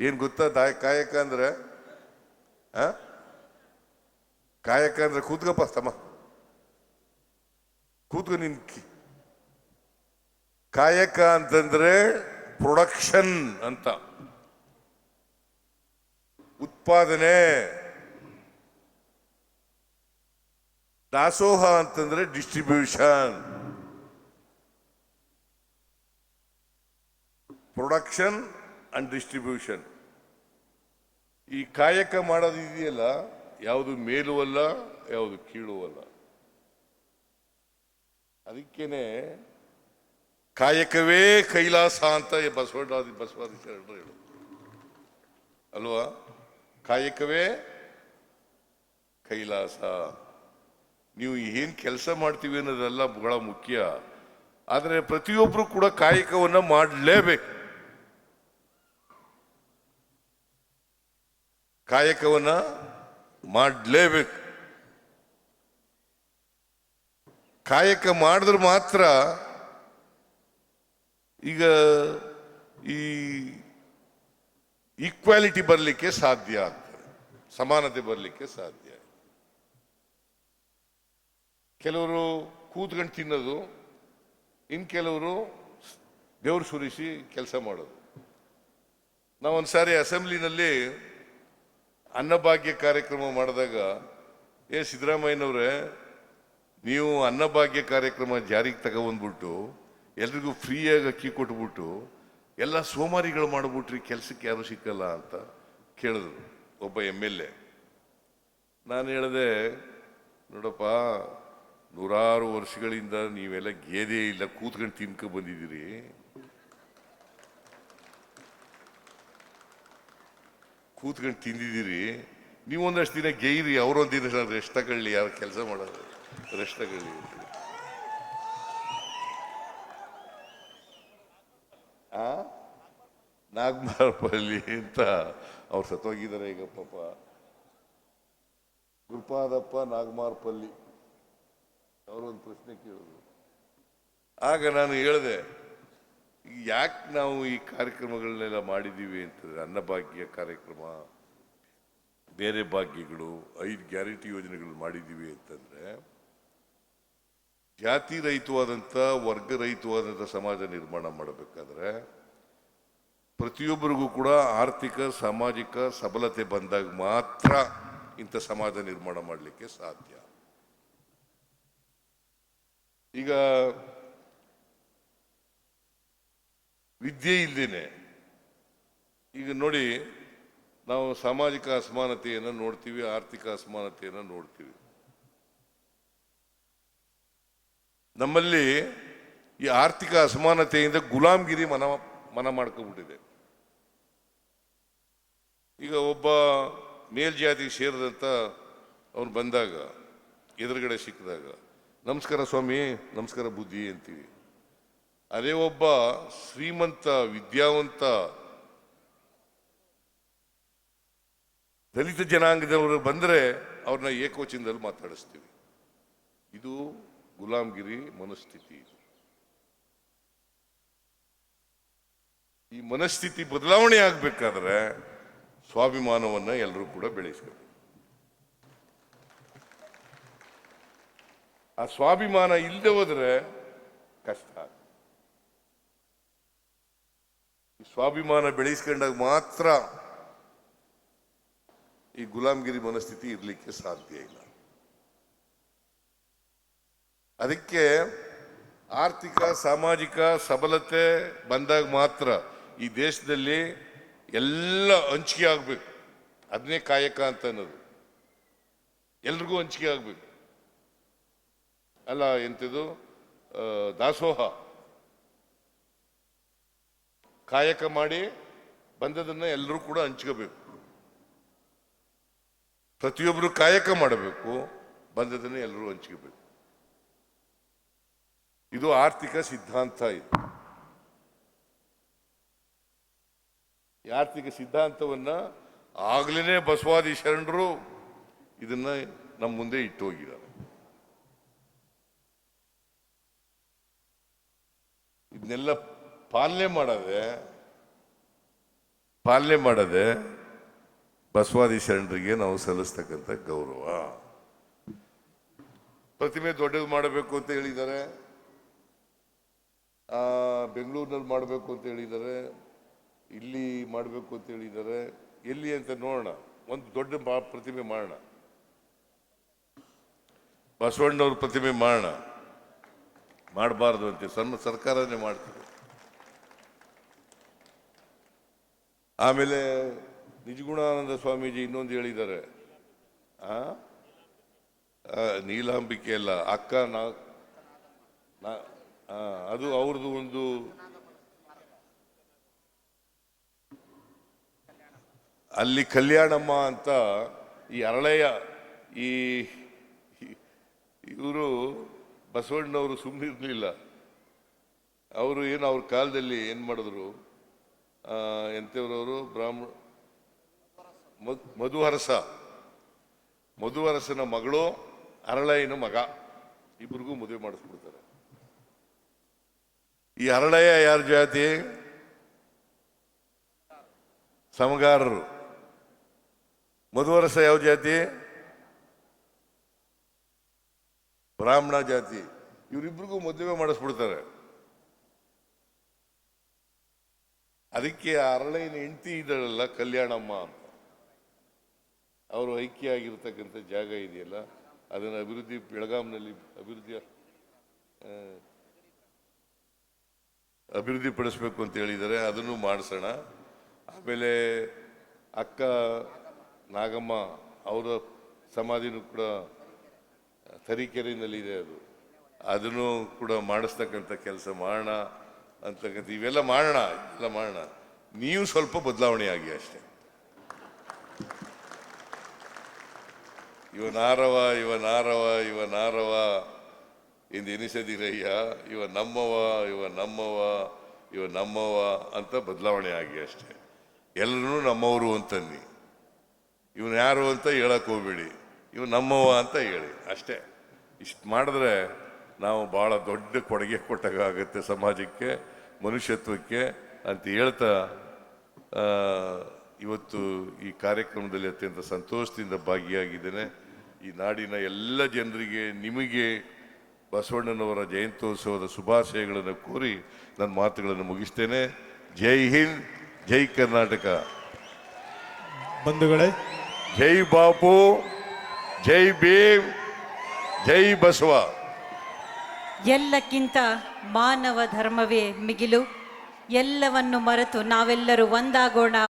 ಏನ್ ಗೊತ್ತಾ ದಾಯ ಕಾಯಕ ಅಂದ್ರೆ? ಆ? ಕಾಯಕ ಅಂದ್ರೆ ಕೂತ್ಕಪ್ಪ ತಮ್ಮ. ಕೂತ್ಕೊ ನಿನ್ ಕಾಯಕ ಅಂತಂದ್ರೆ ಪ್ರೊಡಕ್ಷನ್ ಅಂತ. ಉತ್ಪಾದನೆ. ದಾಸೋಹ ಅಂತಂದ್ರೆ ಡಿಸ್ಟ್ರಿಬ್ಯೂಷನ್. ಪ್ರೊಡಕ್ಷನ್ ಅಂಡ್ ಡಿಸ್ಟ್ರಿಬ್ಯೂಷನ್ ಈ ಕಾಯಕ ಮಾಡೋದು ಇದೆಯಲ್ಲ? ಯಾವುದು ಮೇಲೂ ಅಲ್ಲ ಯಾವುದು ಕೀಳು ಅಲ್ಲ ಅದಕ್ಕೇನೆ ಕಾಯಕವೇ ಕೈಲಾಸ ಅಂತ ಬಸವರಾಜ ಬಸವಾದಿ ಶರಣರು ಹೇಳು ಅಲ್ವಾ? ಕಾಯಕವೇ ಕೈಲಾಸ. ನೀವು ಏನು ಕೆಲಸ ಮಾಡ್ತೀವಿ ಅನ್ನೋದೆಲ್ಲ ಬಹಳ ಮುಖ್ಯ. ಆದರೆ ಪ್ರತಿಯೊಬ್ಬರು ಕೂಡ ಕಾಯಕವನ್ನು ಮಾಡಲೇಬೇಕು. ಕಾಯಕವನ್ನ ಮಾಡಲೇಬೇಕು. ಕಾಯಕ ಮಾಡಿದ್ರೆ ಮಾತ್ರ ಈಗ ಈ ಈಕ್ವಾಲಿಟಿ ಬರಲಿಕ್ಕೆ ಸಾಧ್ಯ ಆಗ್ತದೆ. ಸಮಾನತೆ ಬರಲಿಕ್ಕೆ ಸಾಧ್ಯ ಕೆಲವರು ಕೂತ್ಕೊಂಡು ತಿನ್ನೋದು, ಇನ್ ಕೆಲವರು ಬೆವರು ಸುರಿಸಿ ಕೆಲಸ ಮಾಡೋದು. ನಾವೊಂದ್ಸಾರಿ ಅಸೆಂಬ್ಲಿನಲ್ಲಿ ಅನ್ನಭಾಗ್ಯ ಕಾರ್ಯಕ್ರಮ ಮಾಡಿದಾಗ, ಏ ಸಿದ್ದರಾಮಯ್ಯನವ್ರೆ, ನೀವು ಅನ್ನಭಾಗ್ಯ ಕಾರ್ಯಕ್ರಮ ಜಾರಿಗೆ ತಗೊಬಂದ್ಬಿಟ್ಟು ಎಲ್ರಿಗೂ ಫ್ರೀಯಾಗಿ ಅಕ್ಕಿ ಕೊಟ್ಬಿಟ್ಟು, ಎಲ್ಲ ಸೋಮಾರಿಗಳು ಮಾಡಿಬಿಟ್ರಿ, ಕೆಲಸಕ್ಕೆ ಯಾರು ಸಿಕ್ಕಲ್ಲ ಅಂತ ಕೇಳಿದ್ರು ಒಬ್ಬ ಎಂ ಎಲ್ ಎ. ನಾನು ಹೇಳಿದೆ, ನೋಡಪ್ಪ, ನೂರಾರು ವರ್ಷಗಳಿಂದ ನೀವೆಲ್ಲ ಗೇದೆ ಇಲ್ಲ, ಕೂತ್ಕೊಂಡು ತಿನ್ಕೊ ಬಂದಿದ್ದೀರಿ. ಕೂತ್ಕೊಂಡು ತಿಂದಿದ್ದೀರಿ. ನೀವು ಒಂದಷ್ಟು ದಿನ ಗೈರಿ ಅವರೊಂದು ದಿನ ರೆಸ್ಟ್ ತಗೊಳ್ಳಿ, ಯಾರು ಕೆಲಸ ಮಾಡೋದು. ರೆಸ್ಟ್ ತಗೊಳ್ಳಿ. ಆ? ನಾಗಮಾರಪಲ್ಲಿ ಅಂತ ಅವ್ರು ಸತ್ತೋಗಿದ್ದಾರೆ ಈಗ ಪಾಪ. ಗುರುಪಾದಪ್ಪ ನಾಗಮಾರಪಲ್ಲಿ ಅವರೊಂದು ಪ್ರಶ್ನೆ ಕೇಳಿದ್ರು ಆಗ ನಾನು ಹೇಳಿದೆ ಯಾಕೆ ನಾವು ಈ ಕಾರ್ಯಕ್ರಮಗಳನ್ನೆಲ್ಲ ಮಾಡಿದ್ದೀವಿ ಅಂತಂದರೆ ಅನ್ನಭಾಗ್ಯ ಕಾರ್ಯಕ್ರಮ, ಬೇರೆ ಭಾಗ್ಯಗಳು, ಐದು ಗ್ಯಾರಂಟಿ ಯೋಜನೆಗಳು ಮಾಡಿದ್ದೀವಿ ಅಂತಂದರೆ ಜಾತಿ ರಹಿತವಾದಂಥ, ವರ್ಗ ರಹಿತವಾದಂಥ ಸಮಾಜ ನಿರ್ಮಾಣ ಮಾಡಬೇಕಾದ್ರೆ ಪ್ರತಿಯೊಬ್ಬರಿಗೂ ಕೂಡ ಆರ್ಥಿಕ, ಸಾಮಾಜಿಕ ಸಬಲತೆ ಬಂದಾಗ ಮಾತ್ರ ಇಂಥ ಸಮಾಜ ನಿರ್ಮಾಣ ಮಾಡಲಿಕ್ಕೆ ಸಾಧ್ಯ. ಈಗ ವಿದ್ಯೆ ಇಲ್ದೇನೆ. ಈಗ ನೋಡಿ, ನಾವು ಸಾಮಾಜಿಕ ಅಸಮಾನತೆಯನ್ನು ನೋಡ್ತೀವಿ, ಆರ್ಥಿಕ ಅಸಮಾನತೆಯನ್ನು ನೋಡ್ತೀವಿ. ನಮ್ಮಲ್ಲಿ ಈ ಆರ್ಥಿಕ ಅಸಮಾನತೆಯಿಂದ ಗುಲಾಮ್ಗಿರಿ ಮನ ಮನ ಮಾಡ್ಕೊಂಡ್ಬಿಟ್ಟಿದೆ. ಈಗ ಒಬ್ಬ ಮೇಲ್ಜಾತಿಗೆ ಸೇರಿದಂತ ಅವ್ರು ಬಂದಾಗ, ಎದುರುಗಡೆ ಸಿಕ್ಕಿದಾಗ, ನಮಸ್ಕಾರ ಸ್ವಾಮಿ, ನಮಸ್ಕಾರ ಬುದ್ಧಿ ಅಂತೀವಿ. ಅದೇ ಒಬ್ಬ ಶ್ರೀಮಂತ, ವಿದ್ಯಾವಂತ ದಲಿತ ಜನಾಂಗದವರು ಬಂದರೆ ಅವ್ರನ್ನ ಏಕವಚನದಲ್ಲಿ ಮಾತಾಡಿಸ್ತೀವಿ. ಇದು ಗುಲಾಮ್ಗಿರಿ ಮನಸ್ಥಿತಿ ಈ ಮನಸ್ಥಿತಿ ಬದಲಾವಣೆ ಆಗಬೇಕಾದ್ರೆ ಸ್ವಾಭಿಮಾನವನ್ನ ಎಲ್ಲರೂ ಕೂಡ ಬೆಳೆಸಬೇಕು. ಆ ಸ್ವಾಭಿಮಾನ ಇಲ್ಲದೆ ಹೋದ್ರೆ ಕಷ್ಟ ಈ ಸ್ವಾಭಿಮಾನ ಬೆಳೆಸ್ಕೊಂಡಾಗ ಮಾತ್ರ ಈ ಗುಲಾಮ್ಗಿರಿ ಮನಸ್ಥಿತಿ ಇರಲಿಕ್ಕೆ ಸಾಧ್ಯ ಇಲ್ಲ. ಅದಕ್ಕೆ ಆರ್ಥಿಕ, ಸಾಮಾಜಿಕ ಸಬಲತೆ ಬಂದಾಗ ಮಾತ್ರ ಈ ದೇಶದಲ್ಲಿ ಎಲ್ಲ ಹಂಚಿಕೆ ಆಗ್ಬೇಕು. ಅದನ್ನೇ ಕಾಯಕ ಅಂತ ಅನ್ನೋದು. ಎಲ್ರಿಗೂ ಹಂಚಿಕೆ ಆಗ್ಬೇಕು. ಅಲ್ಲ ಎಂತದು ದಾಸೋಹ. ಕಾಯಕ ಮಾಡಿ ಬಂದದನ್ನ ಎಲ್ಲರೂ ಕೂಡ ಹಂಚ್ಕೋಬೇಕು. ಪ್ರತಿಯೊಬ್ಬರು ಕಾಯಕ ಮಾಡಬೇಕು, ಬಂದದನ್ನ ಎಲ್ಲರೂ ಹಂಚ್ಕೋಬೇಕು. ಇದು ಆರ್ಥಿಕ ಸಿದ್ಧಾಂತ ಇದು. ಈ ಆರ್ಥಿಕ ಸಿದ್ಧಾಂತವನ್ನ ಆಗ್ಲೇನೆ ಬಸವಾದಿ ಶರಣರು ಇದನ್ನ ನಮ್ಮ ಮುಂದೆ ಇಟ್ಟು ಹೋಗಿದ್ದಾರೆ ಇದನ್ನೆಲ್ಲ ಪಾಲನೆ ಮಾಡದೆ ಪಾಲನೆ ಮಾಡದೆ ಬಸವಾದಿ ಶರಣರಿಗೆ ನಾವು ಸಲ್ಲಿಸ್ತಕ್ಕಂಥ ಗೌರವ. ಪ್ರತಿಮೆ ದೊಡ್ಡದು ಮಾಡಬೇಕು ಅಂತ ಹೇಳಿದ್ದಾರೆ. ಬೆಂಗಳೂರಿನಲ್ಲಿ ಮಾಡಬೇಕು ಅಂತ ಹೇಳಿದ್ದಾರೆ. ಇಲ್ಲಿ ಮಾಡಬೇಕು ಅಂತ ಹೇಳಿದ್ದಾರೆ. ಎಲ್ಲಿ ಅಂತ ನೋಡೋಣ. ಒಂದು ದೊಡ್ಡ ಪ್ರತಿಮೆ ಮಾಡೋಣ. ಬಸವಣ್ಣವ್ರ ಪ್ರತಿಮೆ ಮಾಡೋಣ. ಮಾಡಬಾರ್ದು ಅಂತ. ಸಣ್ಣ ಸರ್ಕಾರನೇ ಮಾಡ್ತದೆ. ಆಮೇಲೆ ನಿಜಗುಣಾನಂದ ಸ್ವಾಮೀಜಿ ಇನ್ನೊಂದು ಹೇಳಿದ್ದಾರೆ. ಆ? ನೀಲಾಂಬಿಕೆ ಅಲ್ಲ, ಅಕ್ಕ ನಾ ಅದು ಅವ್ರದ್ದು ಒಂದು ಅಲ್ಲಿ ಕಲ್ಯಾಣಮ್ಮ ಅಂತ ಈ ಅರಳೆಯ ಈ ಇವರು ಬಸವಣ್ಣವರು ಸುಮ್ಮನಿರ್ಲಿಲ್ಲ ಅವರು ಏನು ಅವ್ರ ಕಾಲದಲ್ಲಿ ಏನು ಮಾಡಿದ್ರು? ಎಂಥವ್ರವರು? ಬ್ರಾಹ್ಮಣ ಮಧು- ಮಧುಹರಸ. ಮಧುಹರಸನ ಮಗಳು ಅರಳಯ್ಯನ ಮಗ. ಇಬ್ಬರಿಗೂ ಮದುವೆ ಮಾಡಿಸ್ಬಿಡ್ತಾರೆ. ಈ ಅರಳಯ್ಯ ಯಾರ ಜಾತಿ? ಸಮಗಾರರು. ಮಧುವರಸ ಯಾವ ಜಾತಿ? ಬ್ರಾಹ್ಮಣ ಜಾತಿ. ಇವರಿಬ್ಬರಿಗೂ ಮದುವೆ ಮಾಡಿಸ್ಬಿಡ್ತಾರೆ. ಅದಕ್ಕೆ ಆ ಅರಳಯ್ಯನ ಹೆಂಡತಿ ಇದ್ದಾಳಲ್ಲ ಕಲ್ಯಾಣಮ್ಮ ಅಂತ. ಅವರು ಐಕ್ಯ ಆಗಿರ್ತಕ್ಕಂಥ ಜಾಗ ಇದೆಯಲ್ಲ, ಅದನ್ನು ಅಭಿವೃದ್ಧಿ, ಬೆಳಗಾಂನಲ್ಲಿ ಅಭಿವೃದ್ಧಿ ಅಭಿವೃದ್ಧಿಪಡಿಸಬೇಕು ಅಭಿವೃದ್ಧಿ ಪಡಿಸ್ಬೇಕು ಅಂತ ಹೇಳಿದ್ದಾರೆ, ಅದನ್ನು ಮಾಡಿಸೋಣ. ಆಮೇಲೆ ಅಕ್ಕ ನಾಗಮ್ಮ ಅವರ ಸಮಾಧಿನೂ ಕೂಡ ತರೀಕೆರೆನಲ್ಲಿದೆ ಅದು. ಅದನ್ನು ಕೂಡ ಮಾಡಿಸ್ತಕ್ಕಂಥ ಕೆಲಸ ಮಾಡೋಣ. ಅಂತಕ್ಕಂಥ ಇವೆಲ್ಲ ಮಾಡೋಣ ಎಲ್ಲ ಮಾಡೋಣ. ನೀವು ಸ್ವಲ್ಪ ಬದಲಾವಣೆ ಆಗಿ ಅಷ್ಟೇ. ಇವ ನಾರವ ಇವ ನಾರವ ಎಂದು ಎನಿಸದಿರಯ್ಯ, ಇವ ನಮ್ಮವ ಇವ ನಮ್ಮವ ಇವ ನಮ್ಮವ ಅಂತ ಬದಲಾವಣೆ ಆಗಿ ಅಷ್ಟೆ. ಎಲ್ಲರೂ ನಮ್ಮವರು ಅಂತನ್ನಿ. ಇವನು ಯಾರು ಅಂತ ಹೇಳಕ್ ಹೋಗ್ಬೇಡಿ. ಇವ ನಮ್ಮವ ಅಂತ ಹೇಳಿ, ಅಷ್ಟೇ. ಇಷ್ಟು ಮಾಡಿದ್ರೆ ನಾವು ಭಾಳ ದೊಡ್ಡ ಕೊಡುಗೆ ಕೊಟ್ಟಾಗ ಆಗುತ್ತೆ ಸಮಾಜಕ್ಕೆ. ಮನುಷ್ಯತ್ವಕ್ಕೆ ಅಂತ ಹೇಳ್ತಾ ಇವತ್ತು ಈ ಕಾರ್ಯಕ್ರಮದಲ್ಲಿ ಅತ್ಯಂತ ಸಂತೋಷದಿಂದ ಭಾಗಿಯಾಗಿದ್ದೇನೆ. ಈ ನಾಡಿನ ಎಲ್ಲ ಜನರಿಗೆ ನಿಮಗೆ ಬಸವಣ್ಣನವರ ಜಯಂತ್ಯೋತ್ಸವದ ಶುಭಾಶಯಗಳನ್ನು ಕೋರಿ ನನ್ನ ಮಾತುಗಳನ್ನು ಮುಗಿಸ್ತೇನೆ. ಜೈ ಹಿಂದ್ ಜೈ ಕರ್ನಾಟಕ. ಬಂಧುಗಳೇ ಜೈ ಬಾಪು ಜೈ ಭೀಮ್ ಜೈ ಬಸವ. ಎಲ್ಲಕ್ಕಿಂತ ಮಾನವ ಧರ್ಮವೇ ಮಿಗಿಲು. ಎಲ್ಲವನ್ನು ಮರೆತು ನಾವೆಲ್ಲರೂ ಒಂದಾಗೋಣ.